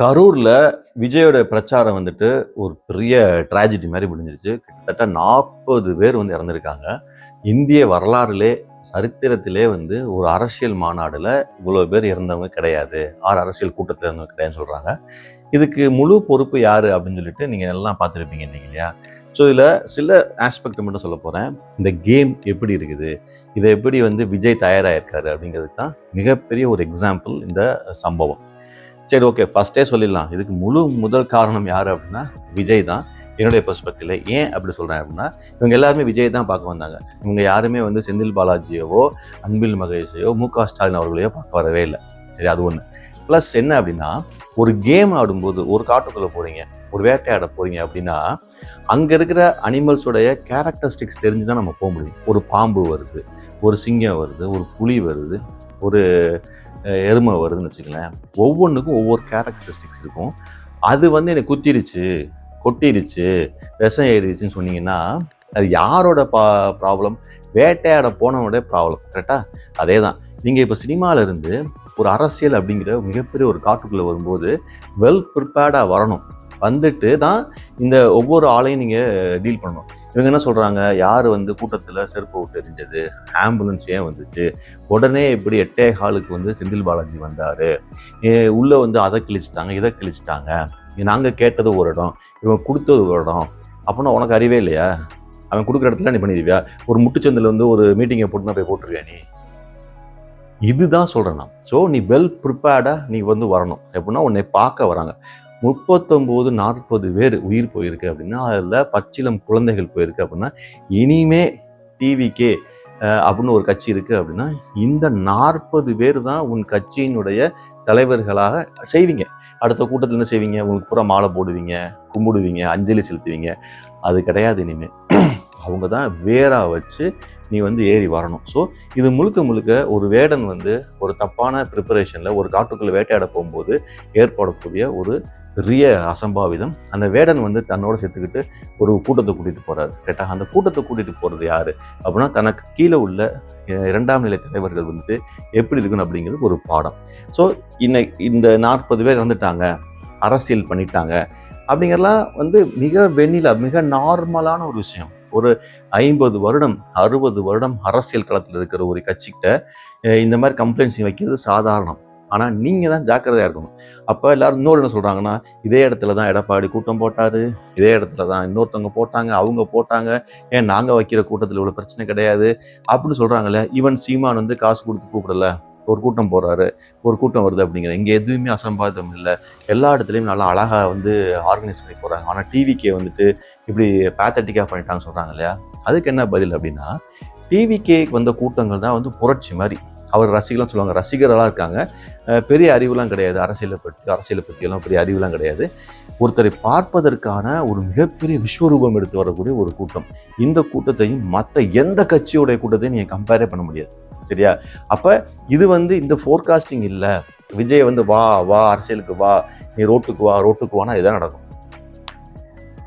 கரூரில் விஜயோட பிரச்சாரம் வந்துட்டு ஒரு பெரிய ட்ராஜடி மாதிரி முடிஞ்சிருச்சு. கிட்டத்தட்ட நாற்பது பேர் வந்து இறந்துருக்காங்க. இந்திய வரலாறுலே சரித்திரத்திலே வந்து ஒரு அரசியல் மாநாடில் இவ்வளோ பேர் இறந்தவங்க கிடையாது. ஆறு அரசியல் கூட்டத்தில் இருந்தவங்க கிடையாதுன்னு சொல்கிறாங்க இதுக்கு முழு பொறுப்பு யார் அப்படின்னு சொல்லிட்டு நீங்கள் எல்லாம் பார்த்துருப்பீங்க இன்னைக்கு இல்லையா? ஸோ இதில் சில ஆஸ்பெக்ட் மட்டும் சொல்ல போகிறேன் இந்த கேம் எப்படி இருக்குது? இதை எப்படி வந்து விஜய் தயாராகிருக்காரு அப்படிங்கிறதுக்கு தான் மிகப்பெரிய ஒரு எக்ஸாம்பிள் இந்த சம்பவம். சரி ஓகே ஃபஸ்ட்டே சொல்லிடலாம். இதுக்கு முழு முதல் காரணம் யார் அப்படின்னா விஜய் தான். என்னுடைய பெர்ஸ்பெக்டிவ்ல ஏன் அப்படி சொல்கிறேன் அப்படின்னா இவங்க எல்லாருமே விஜய் தான் பார்க்க வந்தாங்க. இவங்க யாருமே வந்து செந்தில் பாலாஜியவோ அன்பில் மகேஷையோ மு க ஸ்டாலின் அவர்களையோ பார்க்க வரவே இல்லை. சரி அது ஒன்று ப்ளஸ் என்ன அப்படின்னா ஒரு கேம் ஆடும்போது ஒரு காட்டுக்குள்ளே போகிறீங்க ஒரு வேட்டையாட போகிறீங்க அப்படின்னா அங்கே இருக்கிற அனிமல்ஸோடைய கேரக்டரிஸ்டிக்ஸ் தெரிஞ்சு தான் நம்ம போக முடியும். ஒரு பாம்பு வருது ஒரு சிங்கம் வருது ஒரு புலி வருது ஒரு எருமை வருதுன்னு வச்சுக்கலேன் ஒவ்வொன்றுக்கும் ஒவ்வொரு கேரக்டரிஸ்டிக்ஸ் இருக்கும். அது வந்து எனக்கு குத்திருச்சு கொட்டிருச்சு விஷம் ஏறிடுச்சுன்னு சொன்னீங்கன்னா அது யாரோட பா ப்ராப்ளம் வேட்டையாட போனவனுடைய ப்ராப்ளம் கரெக்டா அதே தான் நீங்கள் இப்போ சினிமாவிலேருந்து ஒரு அரசியல் அப்படிங்கிற மிகப்பெரிய ஒரு காட்டுக்குள்ளே வரும்போது வெல் ப்ரிப்பேர்டாக வரணும். வந்துட்டு தான் இந்த ஒவ்வொரு ஆளையும் நீங்கள் டீல் பண்ணணும். இவங்க என்ன சொல்கிறாங்க யார் வந்து கூட்டத்தில் செருப்பு விட்டு எரிஞ்சது? ஆம்புலன்ஸ் ஏன் வந்துச்சு? உடனே இப்படி எட்டே ஹாலுக்கு வந்து செந்தில் பாலாஜி வந்தார். உள்ளே வந்து அதை கிழிச்சிட்டாங்க இதை கிழிச்சிட்டாங்க. நாங்கள் கேட்டது ஒரு இடம் இவன் கொடுத்தது ஒரு இடம். அப்படின்னா உனக்கு அறிவே இல்லையா? அவன் கொடுக்குற இடத்துல நீ பண்ணிடுவியா? ஒரு முட்டுச்சந்தில் வந்து ஒரு மீட்டிங்கை போட்டுனா போய் போட்டுருவியா நீ? இதுதான் சொல்கிறேன் நான். ஸோ நீ வெல் ப்ரிப்பேர்டாக நீ வந்து வரணும். எப்படின்னா உன்னை பார்க்க வராங்க. முப்பத்தொம்போது நாற்பது பேர் உயிர் போயிருக்கு அப்படின்னா அதில் பச்சிலம் குழந்தைகள் போயிருக்கு அப்படின்னா இனிமே டிவிக்கே அப்படின்னு ஒரு கட்சி இருக்குது அப்படின்னா இந்த நாற்பது பேர் தான் உன் கட்சியினுடைய தலைவர்களாக செய்வீங்க. அடுத்த கூட்டத்தில் என்ன செய்வீங்க? உங்களுக்கு பூரா மாலை போடுவீங்க கும்பிடுவீங்க அஞ்சலி செலுத்துவீங்க. அது கிடையாது இனிமேல் அவங்க தான் வேராக வச்சு நீ வந்து ஏறி வரணும். ஸோ இது முழுக்க முழுக்க ஒரு வேடன் வந்து ஒரு தப்பான ப்ரிப்பரேஷனில் ஒரு காட்டுக்குள்ளே வேட்டையாட போகும்போது ஏற்படக்கூடிய ஒரு பெரிய அசம்பாவிதம். அந்த வேடன் வந்து தன்னோட சேர்த்துக்கிட்டு ஒரு கூட்டத்தை கூட்டிகிட்டு போகிறாரு கேட்டால் அந்த கூட்டத்தை கூட்டிகிட்டு போகிறது யார்? அப்படின்னா தனக்கு கீழே உள்ள இரண்டாம் நிலை தலைவர்கள் வந்துட்டு எப்படி இருக்கணும் அப்படிங்கிறது ஒரு பாடம். ஸோ இன்னைக்கு இந்த நாற்பது பேர் இறந்துட்டாங்க. அரசியல் பண்ணிட்டாங்க. அப்படிங்கிறலாம் வந்து மிக வெண்ணிலா மிக நார்மலான ஒரு விஷயம். ஒரு ஐம்பது வருடம் அறுபது வருடம் அரசியல் களத்தில் இருக்கிற ஒரு கட்சிக்கிட்ட இந்த மாதிரி கம்ப்ளைண்ட்ஸ் வைக்கிறது சாதாரணம். ஆனால் நீங்கள் தான் ஜாக்கிரதையாக இருக்கணும். அப்போ எல்லாரும் இன்னொரு என்ன சொல்கிறாங்கன்னா இதே இடத்துல தான் எடப்பாடி கூட்டம் போட்டார் இதே இடத்துல தான் இன்னொருத்தவங்க போட்டாங்க அவங்க போட்டாங்க ஏன் நாங்கள் வைக்கிற கூட்டத்தில் இவ்வளோ பிரச்சனை கிடையாது அப்படின்னு சொல்கிறாங்களே ஈவன் சீமான் வந்து காசு கொடுத்து கூப்பிடல ஒரு கூட்டம் போடுறாரு ஒரு கூட்டம் வருது அப்படிங்கிற இங்கே எதுவுமே அசம்பாதம் இல்லை. எல்லா இடத்துலையும் நல்லா அழகாக வந்து ஆர்கனைஸ் பண்ணி போகிறாங்க ஆனால் டிவிக்கே வந்துட்டு இப்படி பேத்தட்டிக்காக பண்ணிட்டாங்க சொல்கிறாங்க இல்லையா? அதுக்கு என்ன பதில் அப்படின்னா டிவிகே வந்த கூட்டங்கள் தான் வந்து புரட்சி மாதிரி. அவர் ரசிகர்லாம் சொல்லுவாங்க ரசிகர்களாக இருக்காங்க. பெரிய அறிவுலாம் கிடையாது. அரசியலை பற்றி அரசியலை பற்றியெல்லாம் பெரிய அறிவுலாம் கிடையாது. ஒருத்தரை பார்ப்பதற்கான ஒரு மிகப்பெரிய விஸ்வரூபம் எடுத்து வரக்கூடிய ஒரு கூட்டம். இந்த கூட்டத்தையும் மற்ற எந்த கட்சியோடைய கூட்டத்தையும் நீங்கள் கம்பேரே பண்ண முடியாது. சரியா? அப்போ இது வந்து இந்த ஃபோர்காஸ்டிங் இல்லை. விஜய் வந்து வா வா அரசியலுக்கு வா நீ ரோட்டுக்கு வா ரோட்டுக்கு வானா இதான் நடக்கும்.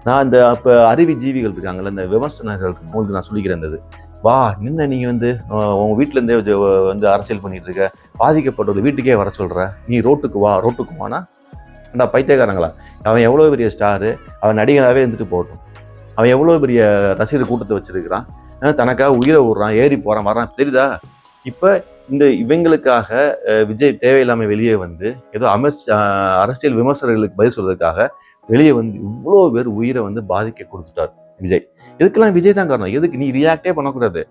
நான் இந்த இப்போ அறிவி ஜீவிகள் இருக்காங்கல்ல இந்த விமர்சனர்களுக்கு போது நான் சொல்லிக்கிறேன் இருந்தது வா நின்று நீ வந்து உங்கள் வீட்டிலேருந்தே வந்து அரசியல் பண்ணிகிட்டு இருக்க பாதிக்கப்பட்டது வீட்டுக்கே வர சொல்கிற நீ ரோட்டுக்கு வா ரோட்டுக்கு வானா ஏண்டா பைத்தியக்காரங்களா? அவன் எவ்வளோ பெரிய ஸ்டாரு அவன் நடிகராகவே இருந்துட்டு போகட்டும். அவன் எவ்வளோ பெரிய ரசிகர் கூட்டத்தை வச்சுருக்கிறான். தனக்காக உயிரை விடுறான் ஏறி போகிறான் வரான் தெரியுதா? இப்போ இந்த இவங்களுக்காக விஜய் தேவையில்லாமல் வெளியே வந்து ஏதோ அமர் அரசியல் விமர்சகர்களுக்கு பதில் சொல்கிறதுக்காக வெளியே வந்து இவ்வளோ பேர் உயிரை வந்து பாதிக்க கொடுத்துட்டார். விஜய். இதுக்கெல்லாம் விஜய் தான் காரணம்? எதுக்கு நீ ரியாக்டே பண்ணக்கூடாது.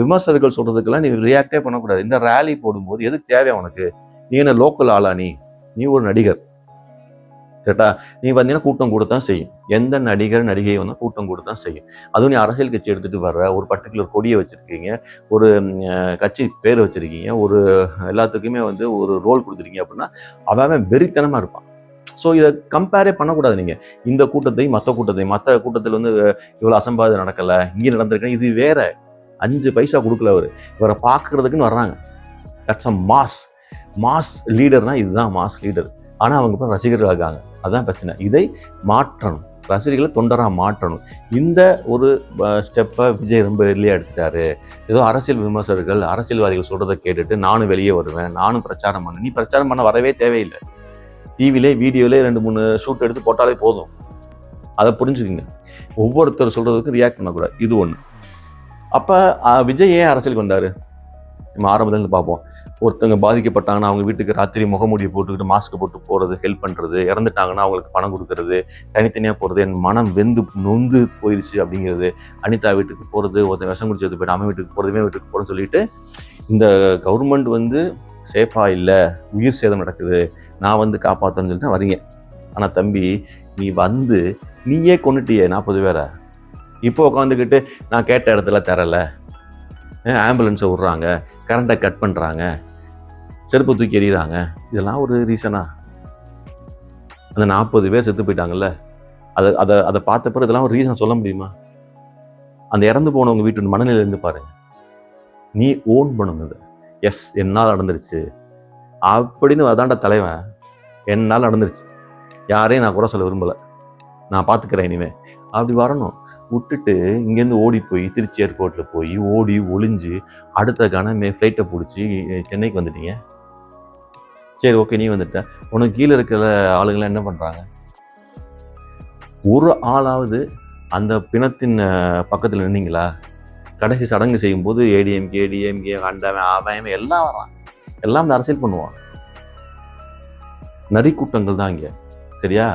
விமர்சகர்கள் சொல்றதுக்கெல்லாம் நீ ரியாக்டே பண்ணக்கூடாது. இந்த ரேலி போடும்போது எதுக்கு தேவையா உனக்கு? நீ என்ன லோக்கல் ஆளா நீ? நீ ஒரு நடிகர். கரெக்டா நீ வந்தீங்கன்னா கூட்டம் கூட தான் செய்யும். எந்த நடிகர் நடிகை வந்தால் கூட்டம் கூட தான் செய்யும். அதுவும் நீ அரசியல் கட்சி எடுத்துட்டு வர்ற ஒரு பர்டிகுலர் கொடியை வச்சிருக்கீங்க ஒரு கட்சி பேர் வச்சிருக்கீங்க ஒரு எல்லாத்துக்குமே வந்து ஒரு ரோல் கொடுத்துருக்கீங்க அப்படின்னா அவன் வெறித்தனமாக இருப்பான். ஸோ இதை கம்பேரே பண்ணக்கூடாது நீங்கள் இந்த கூட்டத்தையும் மற்ற கூட்டத்தையும் மற்ற கூட்டத்தில் வந்து இவ்வளோ அசம்பாவிதம் நடக்கலை இங்கே நடந்திருக்கேன் இது வேற. அஞ்சு பைசா கொடுக்கல அவர். இவரை பார்க்கறதுக்குன்னு வர்றாங்க. தட்ஸ் அ மாஸ் மாஸ் லீடர்னால் இதுதான் மாஸ் லீடர் ஆனால் அவங்க இப்போ ரசிகர்கள் இருக்காங்க. அதுதான் பிரச்சனை. இதை மாற்றணும். ரசிகர்களை தொண்டராக மாற்றணும். இந்த ஒரு ஸ்டெப்பை விஜய் ரொம்ப வெளியே எடுத்துட்டாரு. ஏதோ அரசியல் விமர்சகர்கள் அரசியல்வாதிகள் சொல்கிறத கேட்டுட்டு நானும் வெளியே வருவேன். நானும் பிரச்சாரம் பண்ணேன் நீ பிரச்சாரம் பண்ண வரவே தேவையில்லை. டிவிலே வீடியோலே ரெண்டு மூணு ஷூட் எடுத்து போட்டாலே போதும். அதை புரிஞ்சுக்குங்க. ஒவ்வொருத்தர் சொல்கிறதுக்கு ரியாக்ட் பண்ணக்கூடாது. இது ஒன்று அப்போ விஜய் ஏன் அரசியலுக்கு வந்தார்? நம்ம ஆரம்பத்துலேருந்து பார்ப்போம். ஒருத்தவங்க பாதிக்கப்பட்டாங்கன்னா அவங்க வீட்டுக்கு ராத்திரி முகமூடியை போட்டுக்கிட்டு மாஸ்க் போட்டு போகிறது ஹெல்ப் பண்ணுறது இறந்துட்டாங்கன்னா அவங்களுக்கு பணம் கொடுக்கறது தனித்தனியாக போகிறது என் மனம் வெந்து நொந்து போயிடுச்சு அப்படிங்கிறது அனிதா வீட்டுக்கு போகிறது ஒருத்தன் விஷம் குடிச்சது போய்ட்டு அம்மை வீட்டுக்கு போகிறது வீட்டுக்கு போகிறேன்னு சொல்லிட்டு இந்த கவர்மெண்ட் வந்து சேஃபாக இல்லை உயிர் சேதம் நடக்குது நான் வந்து காப்பாற்றணும்னு சொல்லிட்டு தான் வரீங்க. ஆனால் தம்பி நீ வந்து நீயே கொண்டுட்டியே நாற்பது பேரை. இப்போ உட்காந்துக்கிட்டு நான் கேட்ட இடத்துல தரல. ஆம்புலன்ஸை விட்றாங்க கரண்ட்டை கட் பண்ணுறாங்க செருப்பு தூக்கி எறிகிறாங்க இதெல்லாம் ஒரு ரீசனா அந்த நாற்பது பேர் செத்து போயிட்டாங்கல்ல. அதை அதை அதை பார்த்த பிறகு இதெல்லாம் ஒரு ரீசன் சொல்ல முடியுமா? அந்த இறந்து போனவங்க வீட்டு மனநிலையிலேருந்து பாருங்க. நீ ஓன் பண்ணுங்க எஸ் என்னால் நடந்துருச்சு. அப்படின்னு அதாண்ட தலைவன். என்னால் நடந்துருச்சு. யாரையும் நான் குறை சொல்ல விரும்பலை. நான் பார்த்துக்கிறேன் இனிமே. அப்படி வரணும். விட்டுட்டு இங்கேருந்து ஓடி போய் திருச்சி ஏர்போர்ட்டில் போய் ஓடி ஒளிஞ்சு அடுத்த கணமே ஃப்ளைட்டை பிடிச்சி சென்னைக்கு வந்துட்டீங்க? சரி ஓகே நீ வந்துட்ட. உனக்கு கீழே இருக்கிற ஆளுங்களாம் என்ன பண்ணுறாங்க ஒரு ஆளாவது அந்த பிணத்தின் பக்கத்தில் நின்னீங்களா? கடைசி சடங்கு செய்யும்போது ஏடிஎம்கே ஏடிஎம்கே அண்டவன் அவன் எல்லாம் வரான் எல்லாம் இந்த அரசியல் பண்ணுவான். நரிக்கூட்டங்கள் தான் இங்கே. சரியா?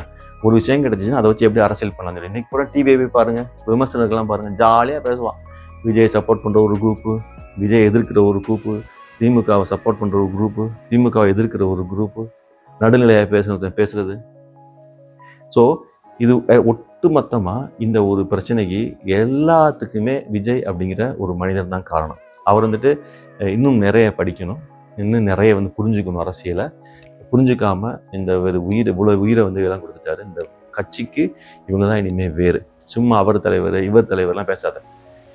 ஒரு விஷயம் கிடைச்சிச்சுன்னா அதை வச்சு எப்படி அரசியல் பண்ணலாம் சொல்லி. இன்னைக்கு கூட டிவியை போய் பாருங்கள் விமர்சனர்கள்லாம் பாருங்கள் ஜாலியாக பேசுவான். விஜய் சப்போர்ட் பண்ணுற ஒரு குரூப்பு விஜய் எதிர்க்கிற ஒரு குரூப்பு திமுகவை சப்போர்ட் பண்ணுற ஒரு குரூப்பு திமுகவை எதிர்க்கிற ஒரு குரூப்பு நடுநிலையாக பேசுறது பேசுகிறது ஸோ இது ஒட்டுமொத்தமாக இந்த ஒரு பிரச்சனைக்கு எல்லாத்துக்குமே விஜய் அப்படிங்கிற ஒரு மனிதர் தான் காரணம். அவர் வந்துட்டு இன்னும் நிறைய படிக்கணும். இன்னும் நிறைய வந்து புரிஞ்சுக்கணும் அரசியலை. புரிஞ்சுக்காமல் இந்த ஒரு உயிரை இவ்வளோ உயிரை வந்து இதெல்லாம் கொடுத்துட்டாரு. இந்த கட்சிக்கு இவங்க தான் இனிமேல் வேறு. சும்மா அவர் தலைவர் இவர் தலைவர்லாம் பேசாத.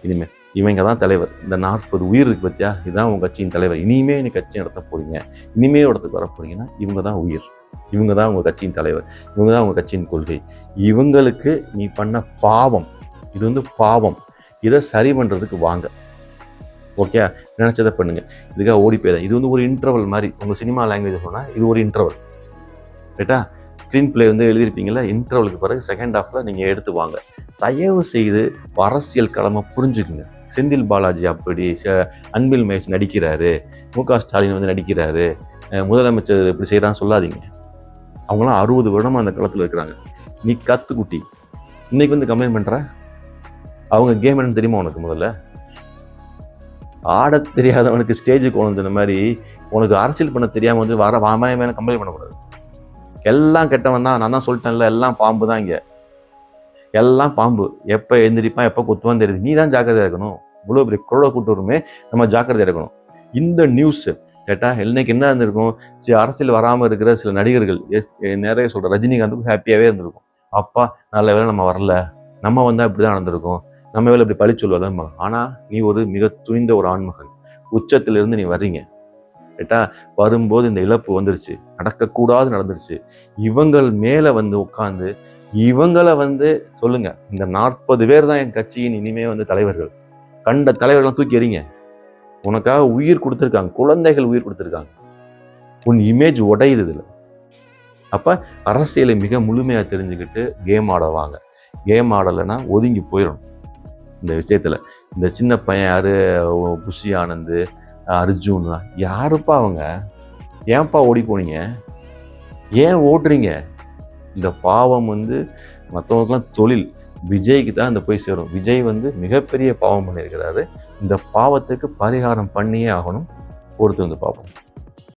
இனிமேல் இவங்க தான் தலைவர். இந்த நாற்பது உயிர் இருக்கு பார்த்தியா இதுதான் உங்கள் கட்சியின் தலைவர். இனிமே நீ கட்சி நடத்த போகிறீங்க இனிமே இடத்துக்கு வர போகிறீங்கன்னா இவங்க தான் உயிர். இவங்க தான் உங்கள் கட்சியின் தலைவர் இவங்க தான் உங்கள் கட்சியின் கொள்கை. இவங்களுக்கு நீ பண்ண பாவம் இது வந்து பாவம். இதை சரி பண்ணுறதுக்கு வாங்க. ஓகே நினச்சதை பண்ணுங்கள் இதுக்காக ஓடி போயிடும் இது வந்து ஒரு இன்டர்வல் மாதிரி. உங்கள் சினிமா லாங்குவேஜ் சொன்னால் இது ஒரு இன்டர்வல் ரைட்டா ஸ்க்ரீன் பிளே வந்து எழுதியிருப்பீங்களா இன்டர்வலுக்கு பிறகு செகண்ட் ஹாஃபில் நீங்கள் எடுத்து வாங்க. தயவு செய்து அரசியல் களமை புரிஞ்சுக்குங்க. செந்தில் பாலாஜி அப்படி ச- அன்பில் மகேஷ் நடிக்கிறாரு. மு க ஸ்டாலின் வந்து நடிக்கிறாரு. முதலமைச்சர் இப்படி செய்கிறான்னு சொல்லாதீங்க. அவங்களாம் அறுபது வருடமா அந்த களத்தில் இருக்கிறாங்க. நீ கத்துக்குட்டி இன்னைக்கு வந்து கம்ப்ளைண்ட் பண்ணுற அவங்க கேம் என்னன்னு தெரியுமா உனக்கு முதல்ல? ஆட தெரியாதவனுக்கு ஸ்டேஜுக்கு கொண்டு மாதிரி உனக்கு அரசியல் பண்ண தெரியாமல் வந்து வர வாமாய மேல கம்ப்ளைண்ட் பண்ணக்கூடாது. எல்லாம் கெட்டவன் தான். நான் தான் சொல்லிட்டேன்ல எல்லாம் பாம்பு தான் இங்கே. எல்லாம் பாம்பு. எப்போ எழுந்திரிப்பான் எப்போ குத்துவான்னு தெரியுது. நீ தான் ஜாக்கிரதையாக இருக்கணும். இவ்வளோ பெரிய குரோட கூட்டுருமே நம்ம ஜாக்கிரதையாக இருக்கணும். இந்த நியூஸு கேட்டால் இன்னைக்கு என்ன இருந்திருக்கும்? சரி அரசியல் வராமல் இருக்கிற சில நடிகர்கள் எஸ் நிறைய சொல்கிற ரஜினிகாந்துக்கும் ஹாப்பியாகவே இருந்திருக்கும். அப்பா நல்ல வேலை நம்ம வரல. நம்ம வந்தால் இப்படி தான் நடந்திருக்கும். நம்ம வேலை இப்படி பழி சொல்லுவாங்க ஆனால் நீ ஒரு மிக துணிந்த ஒரு ஆண்மகன். உச்சத்திலிருந்து நீ வர்றீங்க. கேட்டால் வரும்போது இந்த இழப்பு வந்துருச்சு. நடக்கக்கூடாது நடந்துருச்சு. இவங்கள் மேலே வந்து உட்காந்து இவங்களை வந்து சொல்லுங்க இந்த நாற்பது பேர் தான் என் கட்சியின் இனிமே வந்து தலைவர்கள். கண்ட தலைவர்கள்லாம் தூக்கி எறிங்க. உனக்காக உயிர் கொடுத்துருக்காங்க குழந்தைகள் உயிர் கொடுத்துருக்காங்க. உன் இமேஜ் உடையுது இதில். அப்போ அரசியலை மிக முழுமையாக தெரிஞ்சுக்கிட்டு கேம் ஆடுவாங்க கேம் ஆடலைன்னா ஒதுங்கி போயிடணும். இந்த விஷயத்தில். இந்த சின்ன பையன் யார்? புஷி ஆனந்த் அர்ஜுன் யாருப்பா அவங்க? ஏன்ப்பா ஓடி போனீங்க? ஏன் ஓடுறீங்க? இந்த பாவம் வந்து மற்றவங்களுக்குலாம் தொழில். விஜய்க்கு தான் அந்த போய் சேரும். விஜய் வந்து மிகப்பெரிய பாவம் பண்ணியிருக்கிறாரு. இந்த பாவத்துக்கு பரிகாரம் பண்ணியே ஆகணும். பொறுத்து வந்து பார்ப்போம்.